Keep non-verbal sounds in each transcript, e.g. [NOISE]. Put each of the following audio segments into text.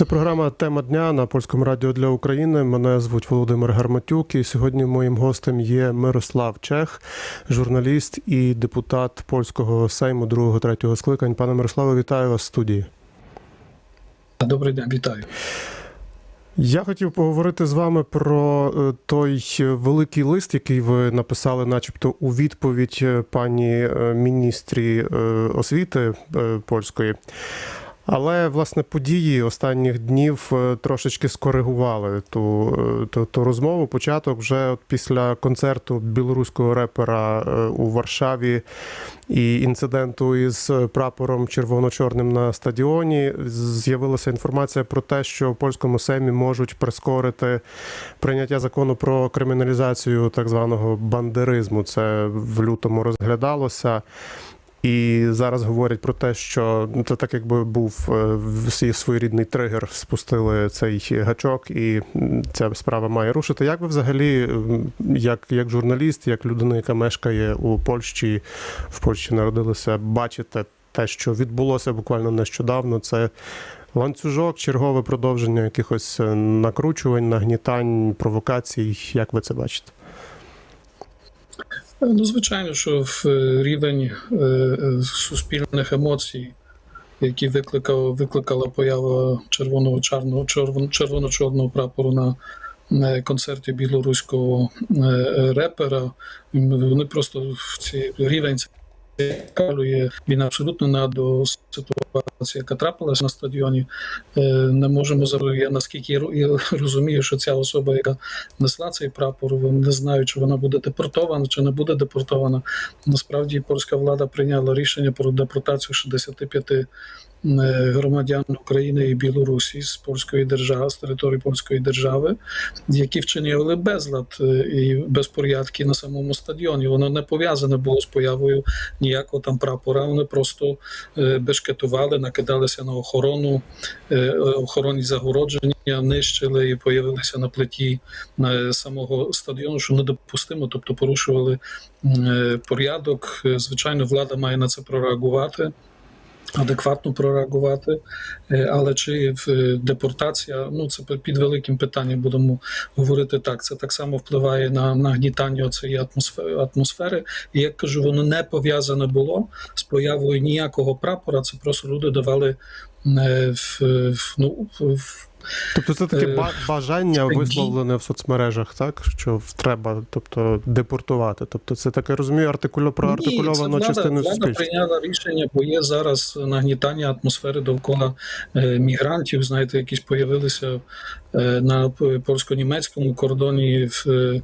Це програма Тема дня на польському радіо для України. Мене звуть Володимир Гарматюк. І сьогодні моїм гостем є Мирослав Чех, журналіст і депутат польського сейму другого третього скликань. Пане Мирославе, вітаю вас в студії. Добрий день, вітаю. Я хотів поговорити з вами про е, той великий лист, який ви написали, начебто, у відповідь е, пані е, міністрі освіти польської. Але власне події останніх днів е, трошечки скоригували ту, е, ту, ту розмову. Початок вже от після концерту білоруського репера е, у Варшаві і інциденту із прапором червоно-чорним на стадіоні з'явилася інформація про те, що в польському сеймі можуть прискорити прийняття закону про криміналізацію так званого бандеризму. Це в лютому розглядалося. І зараз говорять про те, що це так, якби був е, свій своєрідний тригер, спустили цей гачок, і ця справа має рушити. Як ви взагалі, як, як журналіст, як людина, яка мешкає у Польщі, в Польщі народилися, бачите те, що відбулося буквально нещодавно? Це ланцюжок, чергове продовження якихось е, накручувань, нагнітань, провокацій. Як ви це бачите? Ну, звичайно, що в е, рівень е, е, суспільних емоцій, які викликав, викликала поява червоного чорного червоно-чорного прапору на концерті білоруського репера, вони просто в цей рівень він абсолютно не до ситуації, яка трапилася на стадіоні. Е, Не можемо. Я наскільки я розумію, що ця особа, яка несла цей прапор, не знаю, чи вона буде депортована, чи не буде депортована. Насправді польська влада прийняла рішення про депортацію 65 е, громадян України і Білорусі з польської держави, з території польської держави, які вчинили безлад е, і безпорядки на самому стадіоні. Воно не пов'язане було з появою ніякого там прапора. Вони просто е, бешкетували, накидалися на охорону, е, охоронні загородження, нищили і появилися на плиті е, самого стадіону, що недопустимо, тобто порушували е, порядок. Е, Звичайно, влада має на це прореагувати. Адекватно прореагувати, Е, але чи в- е, депортація, ну це під великим питанням будемо говорити так. Це так само впливає на нагнітання цієї атмосфери, атмосфери. І як кажу, воно не пов'язане було з появою ніякого прапора. Це просто люди давали е, в, в, ну, в, Тобто це таке Е, бажання висловлене в соцмережах, так що треба, тобто депортувати. Тобто, це таке розумію, артикулю про артикульовану частину влада, влада прийняла рішення, бо є зараз нагнітання атмосфери довкола е, мігрантів. Знаєте, якісь появилися е, на польсько-німецькому кордоні в е,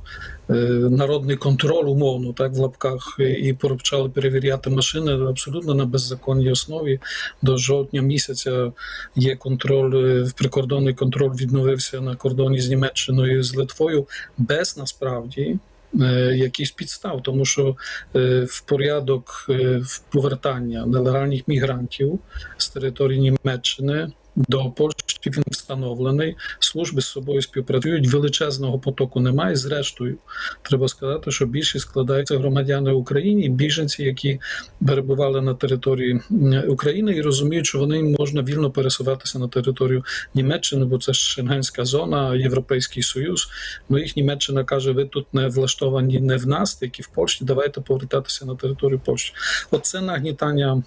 е, народний контроль, умовно, так в лапках, е, і почали перевіряти машини абсолютно на беззаконній основі. До жовтня місяця є контроль, е, в прикордонний контроль відновився на кордоні з Німеччиною з Литвою, без насправді. Е, Якісь підстав, тому що е, в порядок е, повертання нелегальних мігрантів з території Німеччини до Польщі він встановлений. Служби з собою співпрацюють. Величезного потоку немає. Зрештою, треба сказати, що більшість складаються громадяни України біженці, які перебували на території України і розуміють, що вони можна вільно пересуватися на територію Німеччини, бо це ж Шенгенська зона, Європейський Союз. Ну їх Німеччина каже: ви тут не влаштовані не в нас, як в Польщі. Давайте повертатися на територію Польщі. Оце нагнітання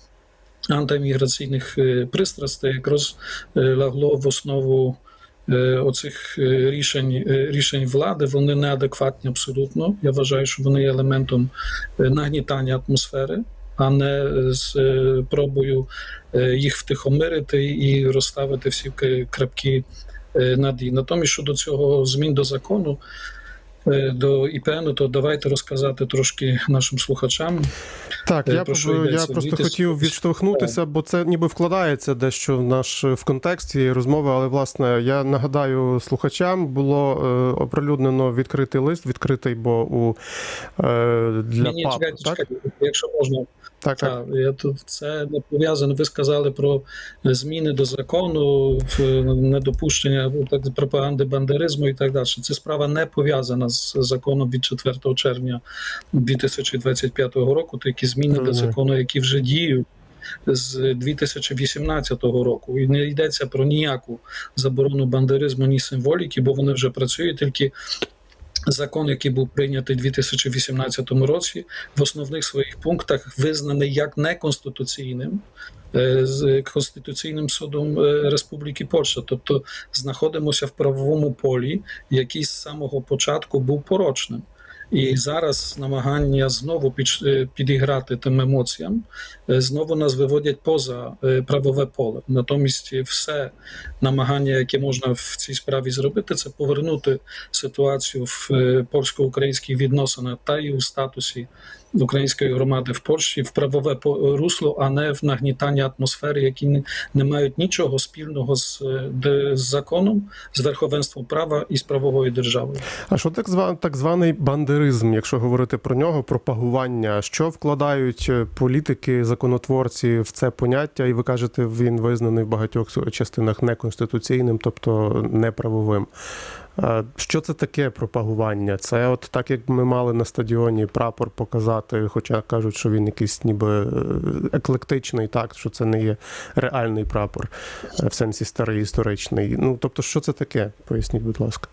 антиміграційних е, пристрастей якраз е, лягло в основу. е, Оцих рішень рішень влади вони неадекватні абсолютно. Я вважаю, що вони є елементом нагнітання атмосфери, а не з пробою їх втихомирити і розставити всі крапки над «і». Натомість щодо цього змін до закону до ІПН, то давайте розказати трошки нашим слухачам. Так, Е, я, про що я просто хотів відштовхнутися, бо це ніби вкладається дещо в наш в контекст цієї розмови. Але власне я нагадаю слухачам, було е, оприлюднено відкритий лист, відкритий, бо у е, для Ні, ні, ПАП, чекайте, так? чекайте, якщо можна. Так, так. Так, я тут це не пов'язано. Ви сказали про зміни до закону, недопущення так, пропаганди бандеризму і так далі. Це справа не пов'язана з законом від 4 червня 2025 року. То які зміни до закону, які вже діють. з 2018 року. І не йдеться про ніяку заборону бандеризму, ні символіки, бо вони вже працюють тільки. Закон, який був прийнятий у 2018 році, в основних своїх пунктах визнаний як неконституційним з Конституційним судом е, Республіки Польща. Тобто знаходимося в правовому полі, який з самого початку був порочним. І зараз намагання знову е, підіграти тим емоціям, е, знову нас виводять поза е, правове поле. Натомість все намагання, яке можна в цій справі зробити, це повернути ситуацію в е, польсько-українських відносинах та і у статусі української громади в Польщі в правове русло, а не в нагнітання атмосфери, які не, не мають нічого спільного з, е, де- з законом, з верховенством права і з правовою державою. А що так званий так званий бандеризм, якщо говорити про нього, пропагування? Що вкладають е, політики, законотворці в це поняття? І ви кажете, він визнаний в багатьох частинах неконституційним, тобто неправовим. Що це таке пропагування? Це от так, як ми мали на стадіоні прапор показати, хоча кажуть, що він якийсь ніби е, еклектичний, так що це не є реальний прапор е, в сенсі старий історичний. Ну тобто, що це таке? Поясніть, будь ласка.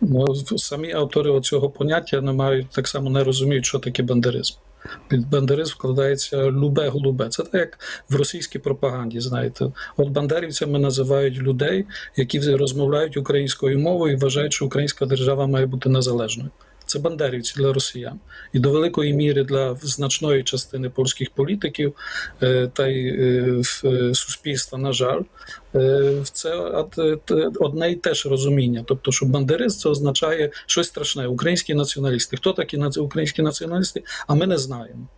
Ну, самі автори цього поняття не мають так само не розуміють, що таке бандеризм. Під бандеризм вкладається любе голубе. Це так як в російській пропаганді. Знаєте, от бандерівцями називають людей, які розмовляють українською мовою і вважають, що українська держава має бути незалежною. Це бандерівці для росіян, і до великої міри для значної частини польських політиків е, та й е, е, суспільства, на жаль, це од- одне й те ж розуміння. Тобто, що бандерист це означає щось страшне. Українські націоналісти. Хто такі українські націоналісти? А ми не знаємо.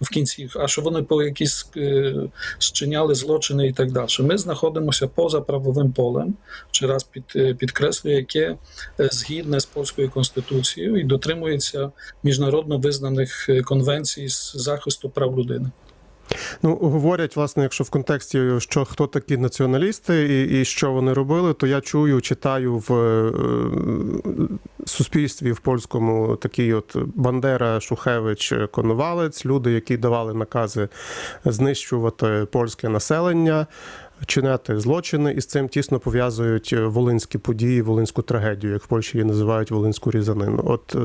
В кінці, а що вони по якісь е, зчиняли злочини і так далі. Ми знаходимося поза правовим полем, ще раз під, е, підкреслюю, яке е, згідне з польською конституцією і дотримується міжнародно визнаних е, конвенцій з захисту прав людини. Ну, говорять, власне, якщо в контексті, що хто такі націоналісти і, і що вони робили, то я чую, читаю в е, суспільстві в польському такий от Бандера, Шухевич, Коновалець, люди, які давали накази знищувати польське населення. Чиняти злочини і з цим тісно пов'язують волинські події, волинську трагедію, як в Польщі її називають волинську різанину. От е,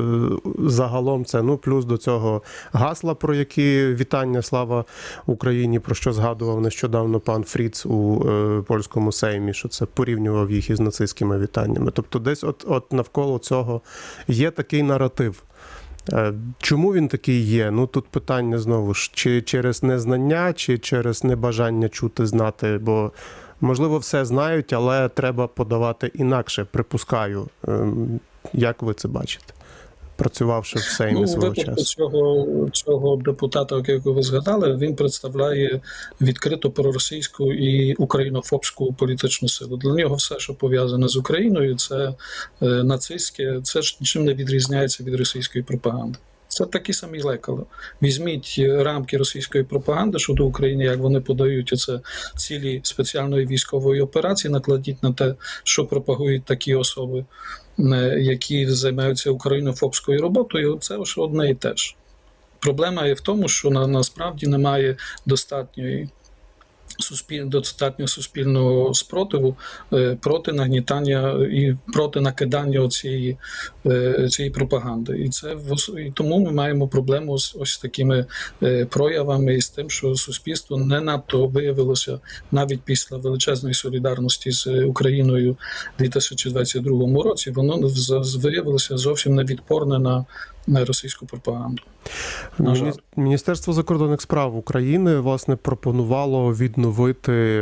загалом це ну плюс до цього гасла, про які вітання слава Україні, про що згадував нещодавно пан Фріц у е, польському сеймі, що це порівнював їх із нацистськими вітаннями. Тобто, десь от, от навколо цього є такий наратив. Е, Чому він такий є? Ну тут питання знову ж чи через незнання, чи через небажання чути, знати, бо можливо все знають, але треба подавати інакше. Припускаю. Ем, Як ви це бачите? Працювавши в Сеймі Ну, свого часу. цього, цього депутата, якого ви згадали, він представляє відкрито проросійську і українофобську політичну силу. Для нього все, що пов'язане з Україною, це е, нацистське, це ж нічим не відрізняється від російської пропаганди. Це такі самі лекали. Візьміть е, рамки російської пропаганди щодо України, як вони подають оце цілі спеціальної військової операції, накладіть на те, що пропагують такі особи, е, які займаються українофобською роботою. Це ж одне і те ж. Проблема є в тому, що на, насправді немає достатньої суспіль, достатньо суспільного спротиву е, проти нагнітання і проти накидання цієї, е, цієї пропаганди. І це в і тому ми маємо проблему з ось такими е, проявами і з тим, що суспільство не надто виявилося навіть після величезної солідарності з Україною у 2022 році. Воно виявилося зовсім невідпорне на, на російську пропаганду. На. Міністерство закордонних справ України власне пропонувало відновити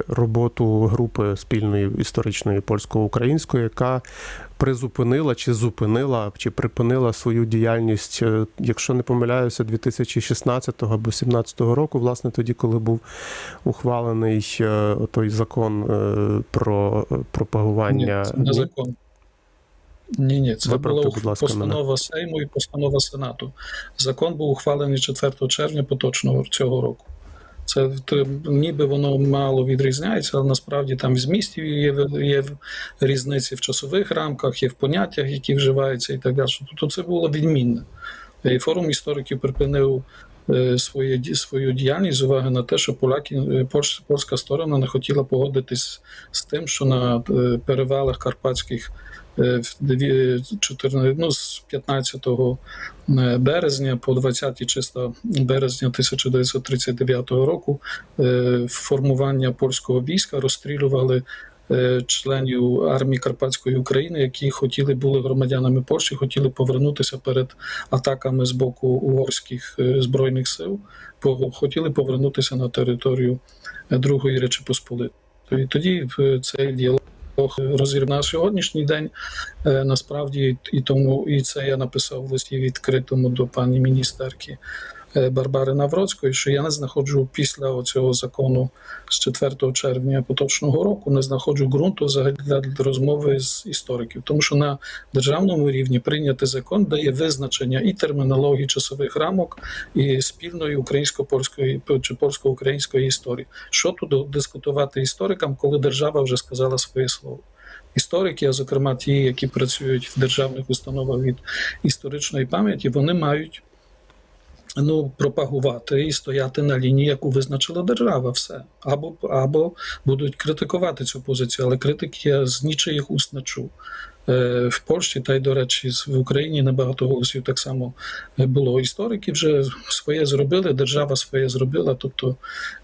роботу групи спільної історичної польсько-української, яка призупинила чи зупинила чи припинила свою діяльність, е, якщо не помиляюся, 2016 або 2017 року, власне, тоді, коли був ухвалений е, той закон е, про пропагування. Ні, це не закон. Ні, ні, це Виправте, була будь ласка, постанова Сейму і постанова Сенату. Закон був ухвалений 4 червня поточного цього року. Це ніби воно мало відрізняється, але насправді там в змісті є, є різниці в часових рамках, є в поняттях, які вживаються і так далі. Тобто це було відмінне. І форум істориків припинив е, своє, свою діяльність з уваги на те, що поляки, е, польська сторона не хотіла погодитись з тим, що на е, перевалах карпатських 14, ну, з 15 е, березня по 20 числа березня 1939 року е, формування польського війська розстрілювали е, членів армії Карпатської України, які хотіли були громадянами Польщі, хотіли повернутися перед атаками з боку угорських е, збройних сил, хотіли повернутися на територію е, Другої Речі Посполитої. Тоді е, цей діалог розірвав на сьогоднішній день. е, Насправді, і тому і це я написав в листі відкритому до пані міністерки Барбари Навроцької, що я не знаходжу після цього закону з 4 червня поточного року, не знаходжу ґрунту взагалі для розмови з істориків, тому що на державному рівні прийнятий закон дає визначення і термінології часових рамок, і спільної українсько-польської чи польсько-української історії. Що тут дискутувати історикам, коли держава вже сказала своє слово? Історики, а зокрема ті, які працюють в державних установах від історичної пам'яті, вони мають ну, пропагувати і стояти на лінії, яку визначила держава. Все або або будуть критикувати цю позицію, але критики я з нічиїх уст не чув. Е, В Польщі та й, до речі, в Україні небагато голосів так само е, було. Історики вже своє зробили, держава своє зробила. Тобто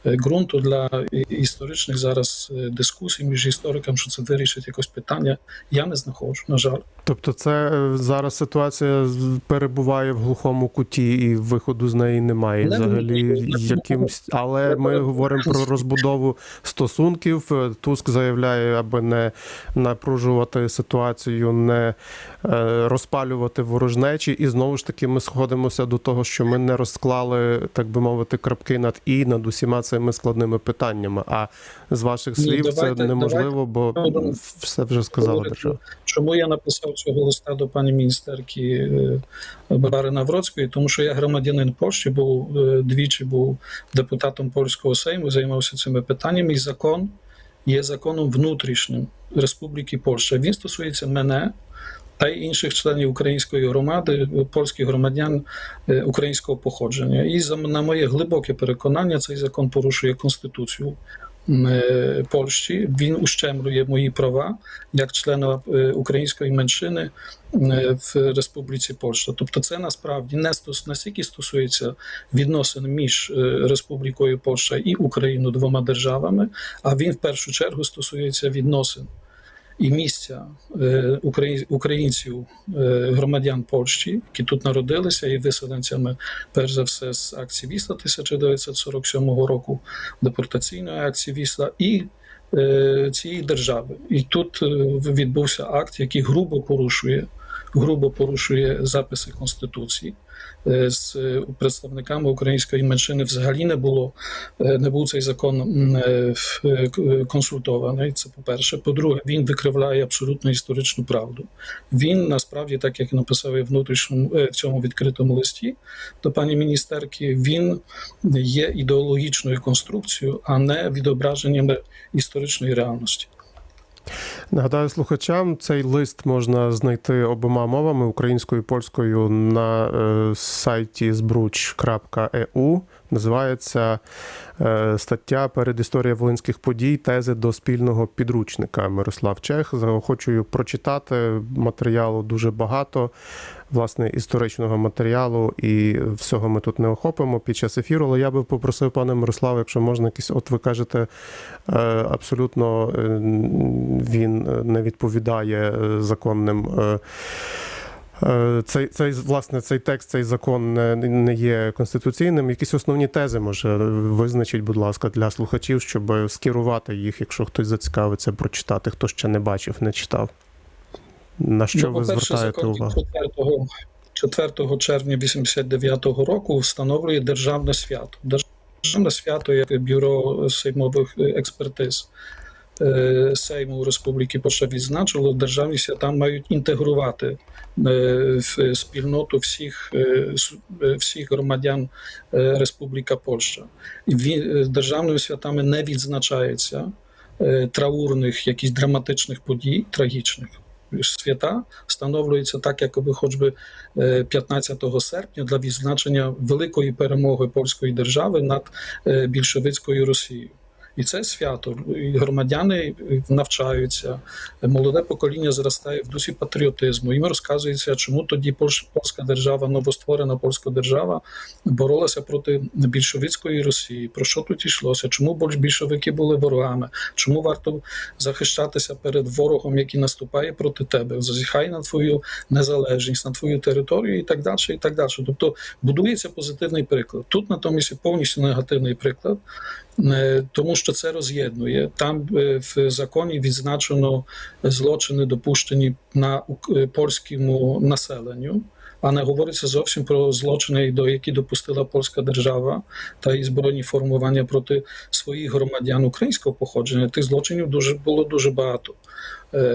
е, ґрунту для історичних зараз дискусій між істориками, що це вирішить якось питання, я не знаходжу, на жаль. Тобто, це зараз ситуація перебуває в глухому куті, і виходу з неї немає Не взагалі можливо. якимсь. Але ми говоримо про розбудову стосунків. Туск заявляє, аби не напружувати ситуацію, не е, розпалювати ворожнечі. І знову ж таки, ми сходимося до того, що ми не розклали, так би мовити, крапки над і над усіма цими складними питаннями. А з ваших Ні, слів давайте- це неможливо, бо все вже сказала держава. Чому я написав цього листа до пані міністерки е, Барбари Навроцької? Тому що я громадянин Польщі, був е, двічі був депутатом польського сейму, займався цими питаннями. І закон є законом внутрішнім Республіки Польща. Він стосується мене. Та й інших членів української громади, польських громадян е, українського походження. І на моє глибоке переконання, цей закон порушує конституцію е, Польщі. Він ущемлює мої права як члена е, української меншини в Республіці Польща. Тобто, це насправді не стос настільки стосується відносин між Республікою Польща і Україною двома державами, а він в першу чергу стосується відносин. І місця е, украї- українців, е, громадян Польщі, які тут народилися, і виселенцями, перш за все, з акції Вісла 1947 року, депортаційної акції Вісла, і е, цієї держави. І тут відбувся акт, який грубо порушує, грубо порушує записи Конституції. Е, З е, представниками української меншини взагалі не було е, не був цей закон консультований. Це по-перше. По-друге, він викривляє абсолютно історичну правду. Він насправді, так як написав і внутрішньому в цьому відкритому листі до пані міністерки, він є ідеологічною конструкцією, а не відображенням історичної реальності. Нагадаю слухачам, цей лист можна знайти обома мовами українською і польською на е, сайті збруч.eu. Називається е, стаття Передісторія волинських подій, тези до спільного підручника Мирослав Чех. Заохочую прочитати матеріалу дуже багато. Власне, історичного матеріалу і всього ми тут не охопимо під час ефіру. Але я би попросив пане Мирославе, якщо можна, якісь, от ви кажете, е, абсолютно е, він не відповідає законним. Е, Цей, цей власне цей текст, цей закон не, не є конституційним. Якісь основні тези може визначить, будь ласка, для слухачів, щоб скерувати їх, якщо хтось зацікавиться прочитати, хто ще не бачив, не читав. На що Ну, ви звертаєте увагу? 4, 4 червня 89-го року встановлює державне свято. Державне свято як бюро сеймових експертиз Сейму Республіки Польща відзначило, державні свята мають інтегрувати е, в спільноту всіх, е, е, всіх громадян е, Республіка Польща. Е, державними святами не відзначається е, траурних, якісь драматичних подій, трагічних. свята встановлюються так, якби хоч би е, 15 серпня для відзначення великої перемоги польської держави над е, більшовицькою Росією. І це свято. І громадяни навчаються, молоде покоління зростає в дусі патріотизму. Їм розказується, чому тоді польська держава, новостворена польська держава, боролася проти більшовицької Росії. Про що тут йшлося? Чому більшовики були ворогами? Чому варто захищатися перед ворогом, який наступає проти тебе? Зазіхай на твою незалежність, на твою територію і так далі. І так далі. Тобто будується позитивний приклад. Тут натомість повністю негативний приклад. Е, тому що це роз'єднує. Там е, в законі відзначено злочини, допущені на е, польському населенню. А не говориться зовсім про злочини, до які допустила польська держава та і збройні формування проти своїх громадян українського походження. Тих злочинів дуже було дуже багато.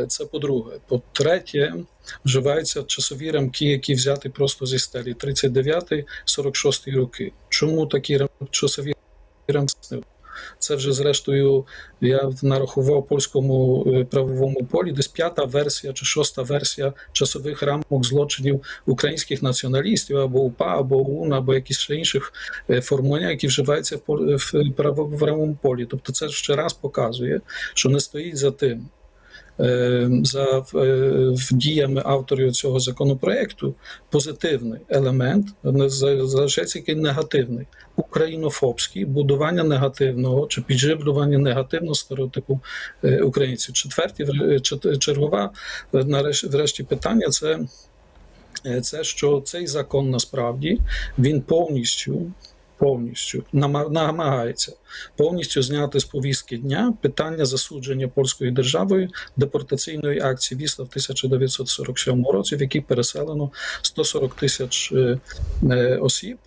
Це по-друге. По-третє, вживаються часові рамки, які взяті просто зі стелі 39-46 роки. Чому такі часові рамки? Це вже зрештою я нарахував польському е, правовому полі, десь п'ята версія чи шоста версія часових рамок злочинів українських націоналістів або УПА, або УН, або якісь ще інших формування, які вживаються пол- в правовому полі. Тобто, це ще раз показує, що не стоїть за тим. Е, За е, діями авторів цього законопроекту позитивний елемент, залишається який негативний українофобський, будування негативного чи підживлювання негативного стереотипу е, українців. Четверті, чергова, нарешті, врешті питання це, це, що цей закон насправді він повністю. Повністю нама- намагається повністю зняти з повістки дня питання засудження польською державою депортаційної акції Вісла в 1947 році, в якій переселено 140 тисяч е, е, осіб,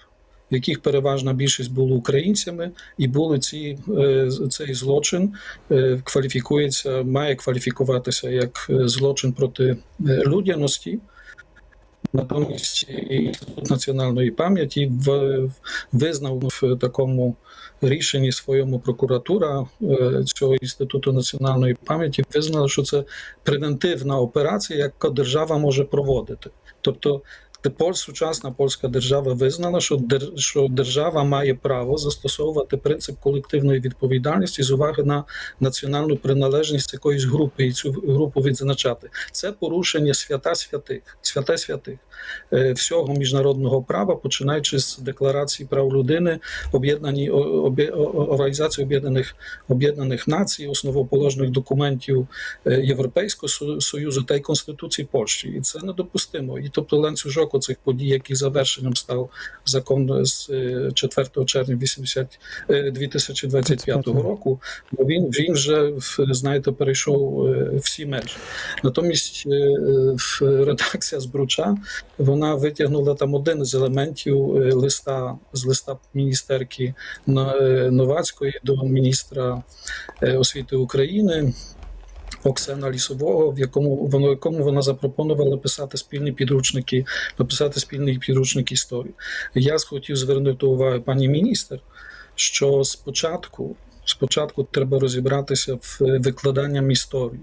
яких переважна більшість були українцями, і були ці е, цей злочин кваліфікується, має кваліфікуватися як злочин проти людяності. Натомість Інститут національної пам'яті визнав в такому рішенні своєму прокуратура е, цього інституту національної пам'яті визнала, що це превентивна операція, яку держава може проводити. Тобто сучасна польська держава визнала, що дер- що держава має право застосовувати принцип колективної відповідальності з уваги на національну приналежність якоїсь групи і цю групу відзначати. Це порушення свята святих, святе святих е, всього міжнародного права, починаючи з декларації прав людини, об'єднані Організації Об'єднаних Об'єднаних Націй, основоположних документів е, Європейського Со- Союзу та й Конституції Польщі, і це недопустимо. І тобто ланцюжок оцих подій, який завершенням став закон з е, 4 червня 80, е, 2025 року, бо він він вже знаєте перейшов е, всі межі. Натомість е, редакція Збруча вона витягнула там один з елементів е, листа з листа міністерки е, Новацької до міністра е, освіти України. Оксана Лісового, в якому воно якому вона запропонувала писати спільні підручники, написати спільний підручник історії. Я хотів звернути увагу пані міністр, що спочатку, спочатку треба розібратися в викладанням історії.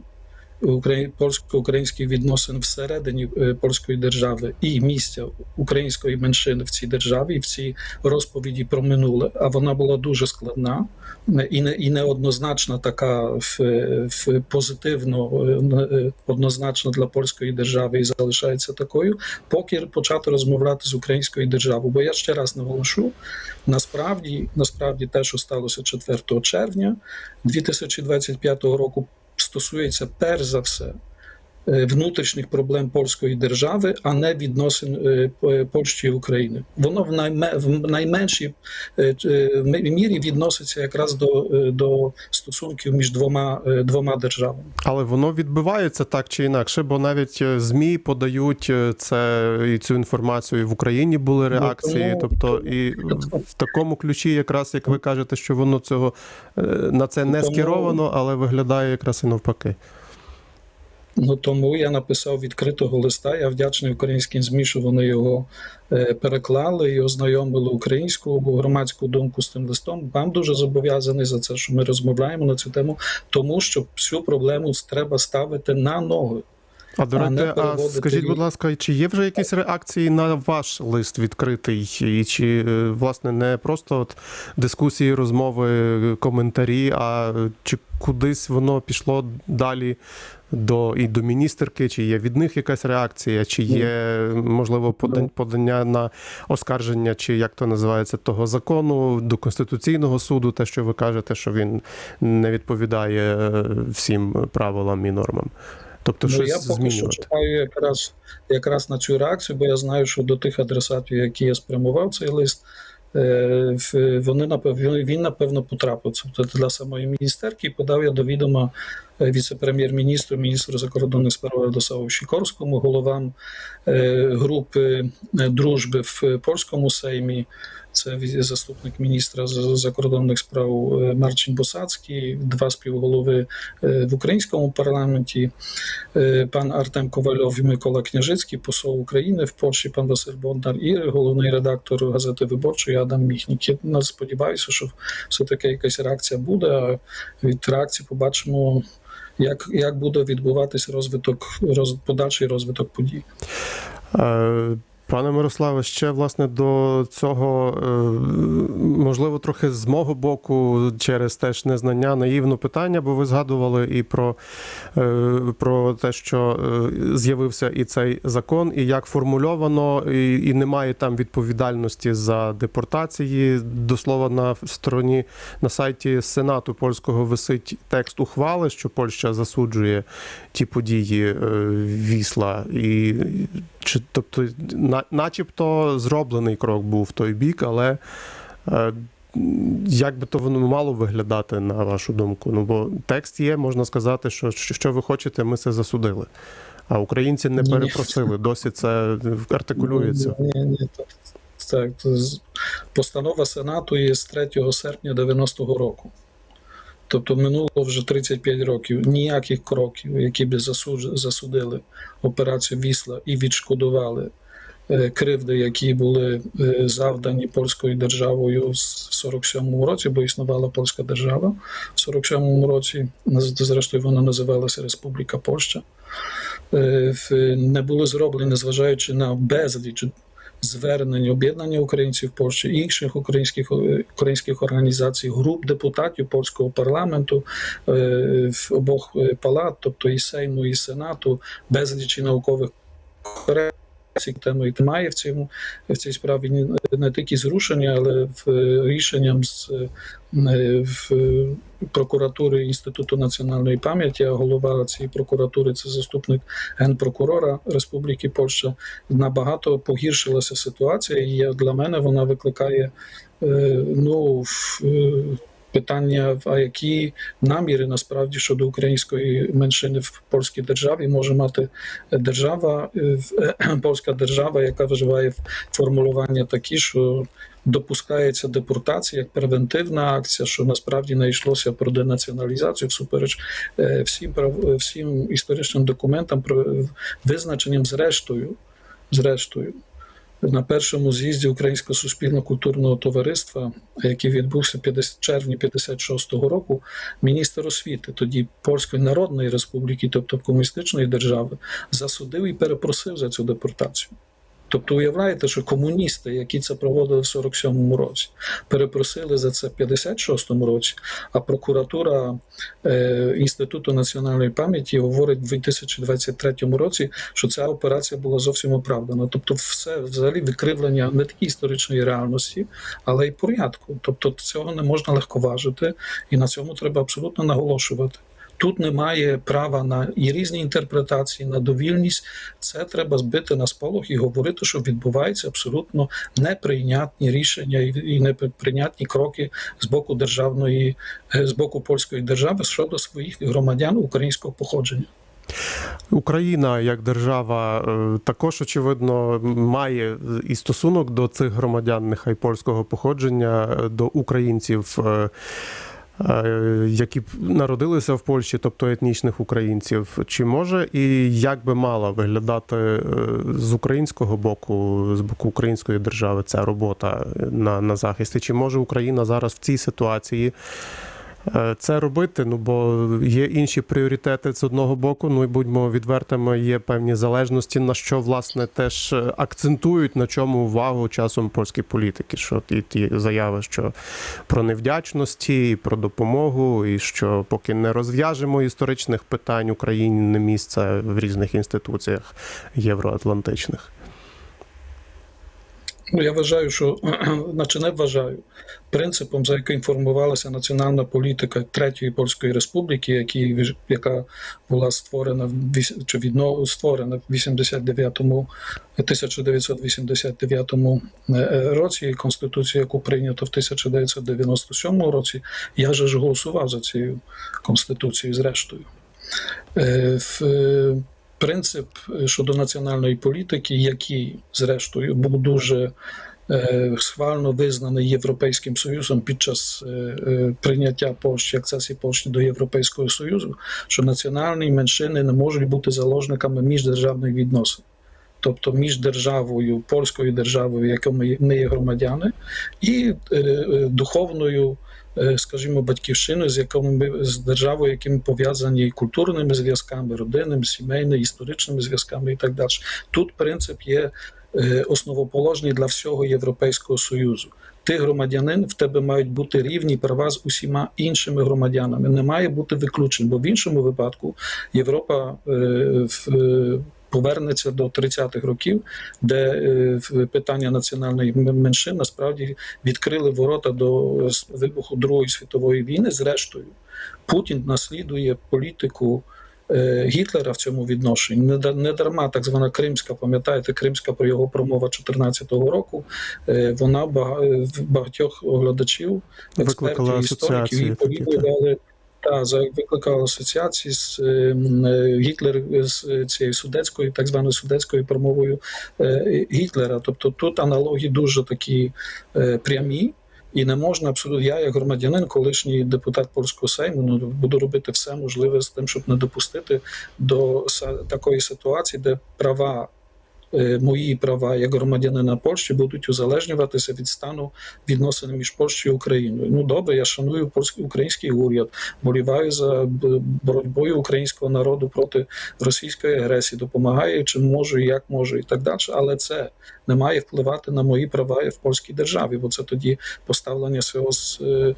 Украї- польсько-українських відносин всередині е, польської держави і місця української меншини в цій державі, і в цій розповіді про минуле. А вона була дуже складна і не і неоднозначна, така в, в позитивно е, е, однозначно для польської держави і залишається такою, поки почати розмовляти з українською державою. Бо я ще раз наголошу: насправді, насправді, те, що сталося 4 червня 2025 року стосується перш за все внутрішніх проблем польської держави, а не відносин е, Польщі і України. Воно в, найме, найменшій е, е, мірі відноситься якраз до, е, до стосунків між двома, е, двома державами. Але воно відбивається так чи інакше, бо навіть е, ЗМІ подають е, це і цю інформацію. І в Україні були реакції. тому- Тобто, і в такому ключі, якраз як ви кажете, що воно цього е, на це не скеровано, але виглядає якраз і навпаки. Ну тому я написав відкритого листа. Я вдячний українським ЗМІ, що вони його е, переклали і ознайомили українську громадську думку з тим листом. Вам дуже зобов'язаний за це, що ми розмовляємо на цю тему, тому що всю проблему треба ставити на ноги. А до а речі, а переводити скажіть, будь ласка, чи є вже якісь реакції на ваш лист відкритий? І чи е, власне не просто от дискусії, розмови, коментарі, а чи кудись воно пішло далі до і до міністерки? Чи є від них якась реакція, чи є можливо подання на оскарження, чи як то називається того закону до конституційного суду? Те, що ви кажете, що він не відповідає е, всім правилам і нормам. Тобто, Ну, я поки що чекаю якраз, якраз на цю реакцію, бо я знаю, що до тих адресатів, які я спрямував цей лист, е, вони напевно він напевно потрапив. Тобто для самої міністерки подав я до відома е, віце-прем'єр-міністру, міністру закордонних справ Радославу Шікорському, головам е, групи дружби в польському сеймі. Це заступник міністра закордонних справ е, Марчин Босацький, два співголови е, в українському парламенті, е, пан Артем Ковальов і Микола Княжицький, посол України в Польщі, пан Василь Бондар і головний редактор газети Виборчої Адам Міхнік. Я сподіваюся, що все-таки якась реакція буде. А від реакції побачимо, як, як буде відбуватися розвиток, роз, подальший розвиток подій. Пане Мирославе, ще власне до цього, е, можливо, трохи з мого боку, через теж незнання, наївне питання, бо ви згадували і про, е, про те, що е, з'явився і цей закон, і як формульовано, і, і немає там відповідальності за депортації. До слова, на стороні на сайті Сенату польського висить текст ухвали, що Польща засуджує ті події Вісла, і чи тобто, на, начебто, зроблений крок був в той бік, але е, як би то воно мало виглядати, на вашу думку? Ну бо текст є, можна сказати, що що ви хочете, ми це засудили. А українці не перепросили. Досі це артикулюється. Ні, ні, так, так, постанова Сенату є з 3 серпня 90-го року. Тобто минуло вже 35 років. Ніяких кроків, які б засудили операцію Вісла і відшкодували е, кривди, які були е, завдані польською державою в 47-му році, бо існувала польська держава в 47-му році. Зрештою, вона називалася Республіка Польща. Е, Не були зроблені, незважаючи на безліч звернень об'єднання українців Польщі, інших українських українських організацій, груп депутатів польського парламенту е, в обох е, палат, тобто і Сейму, і Сенату, безлічі наукових корекцій. Теми і має в цьому в цій справі не, тільки зрушення, але в е, рішенням з е, в е, прокуратури Інституту національної пам'яті. А голова цієї прокуратури це заступник генпрокурора Республіки Польща. Набагато погіршилася ситуація, і для мене вона викликає ну в- питання: а які наміри насправді щодо української меншини в польській державі може мати держава, е, в- [CLEARS THROAT] польська держава, яка вживає формулювання такі, що допускається депортація як превентивна акція, що насправді не йшлося про денаціоналізацію всупереч е, всім е, всім історичним документам про визначенням зрештою, зрештою. На першому з'їзді Українського суспільно-культурного товариства, який відбувся 50 червні 56-го року, міністр освіти тоді Польської Народної Республіки, тобто комуністичної держави, засудив і перепросив за цю депортацію. Тобто, уявляєте, що комуністи, які це проводили в 47-му році, перепросили за це в 56-му році, а прокуратура е, Інституту національної пам'яті говорить в 2023 році, що ця операція була зовсім оправдана. Тобто, все взагалі викривлення не тільки історичної реальності, але й порядку. Тобто, цього не можна легковажити, і на цьому треба абсолютно наголошувати. Тут немає права на і різні інтерпретації, на довільність. Це треба збити на сполох і говорити, що відбуваються абсолютно неприйнятні рішення і неприйнятні кроки з боку державної, е, з боку польської держави щодо своїх громадян українського походження. Україна як держава е, також очевидно має і стосунок до цих громадян, нехай польського походження, е, до українців. Е, е, Які народилися в Польщі, тобто етнічних українців, чи може і як би мала виглядати е, з українського боку, з боку української держави, ця робота на, на захисті? Чи може Україна зараз в цій ситуації е, це робити. Ну бо є інші пріоритети з одного боку. Ну і будьмо відвертими, є певні залежності, на що власне теж е, акцентують на чому увагу часом польські політики. Що ті, ті заяви, що про невдячності, і про допомогу, і що поки не розв'яжемо історичних питань Україні не місце в різних інституціях євроатлантичних. Ну, я вважаю, що [CLEARS THROAT] наче не вважаю принципом, за яким формувалася національна політика Третьої Польської Республіки, які, яка була створена чи відно, створена в 89-му, 1989 е, році, і конституцію, яку прийнято в 1997 році. Я же ж голосував за цю конституцію, зрештою. Е, в, е, Принцип е, щодо національної політики, який, зрештою, був дуже е, схвально визнаний Європейським Союзом під час е, прийняття Польщі, акцесії Польщі до Європейського Союзу, що національні меншини не можуть бути заложниками міждержавних відносин. Тобто між державою, польською державою, якою ми, є громадяни, і е, духовною, скажімо, батьківщиною, з якою ми з державою, якими пов'язані культурними зв'язками, родинними, сімейними, історичними зв'язками і так далі. Тут принцип є е, основоположний для всього Європейського Союзу. Ти громадянин, в тебе мають бути рівні права з усіма іншими громадянами. Не має бути виключень, бо в іншому випадку Європа е, в, е, повернеться до 30-х років, де е, питання національної меншин насправді відкрили ворота до вибуху Другої світової війни. Зрештою, Путін наслідує політику. е, Гітлера в цьому відношенні не дарма так звана Кримська, пам'ятаєте, Кримська про його промова 14-го року. е, Вона багатьох оглядачів, експертів, істориків і порівнювали та за викликала асоціації з е, е, Гітлер з цією судецькою, так званою судецькою промовою е, Гітлера. Тобто тут аналогії дуже такі прямі. І не можна абсолютно. Я, як громадянин, колишній депутат польського сейму, ну буду робити все можливе з тим, щоб не допустити до такої ситуації, де права. Е, Мої права як громадянина Польщі будуть узалежнюватися від стану відносин між Польщею і Україною. Ну добре, я шаную польський український уряд, боліваю за боротьбою українського народу проти російської агресії, допомагаю чим можу, як можу, і так далі. Але це не має впливати на мої права в польській державі, бо це тоді поставлення свого з, е,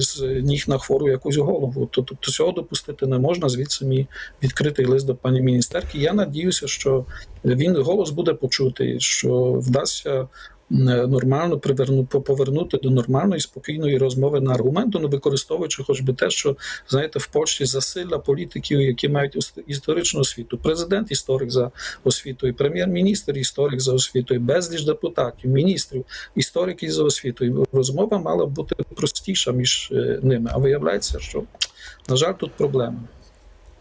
з ніг на хвору якусь голову. То- Тобто цього допустити не можна. Звідси мій відкритий лист до пані міністерки. Я надіюся, що він голос буде почутий, що вдасться. Нормально приверну по- повернути до нормальної спокійної розмови на аргументу, не використовуючи хоч би те, що знаєте, в Польщі засилля політиків, які мають історичну освіту. Президент історик за освітою, прем'єр-міністр історик за освітою, безліч депутатів, міністрів, історики за освітою. Розмова мала бути простіша між е, ними. А виявляється, що на жаль, тут проблема.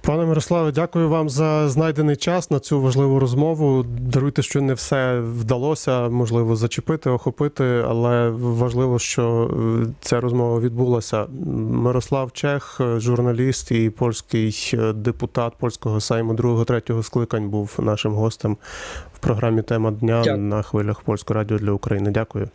Пане Мирославе, дякую вам за знайдений час на цю важливу розмову. Даруйте, що не все вдалося, можливо, зачепити, охопити, але важливо, що е, ця розмова відбулася. Мирослав Чех, журналіст і польський е, депутат польського сайму 2-3 скликань, був нашим гостем в програмі Тема дня Дякую. на хвилях Польського радіо для України. Дякую.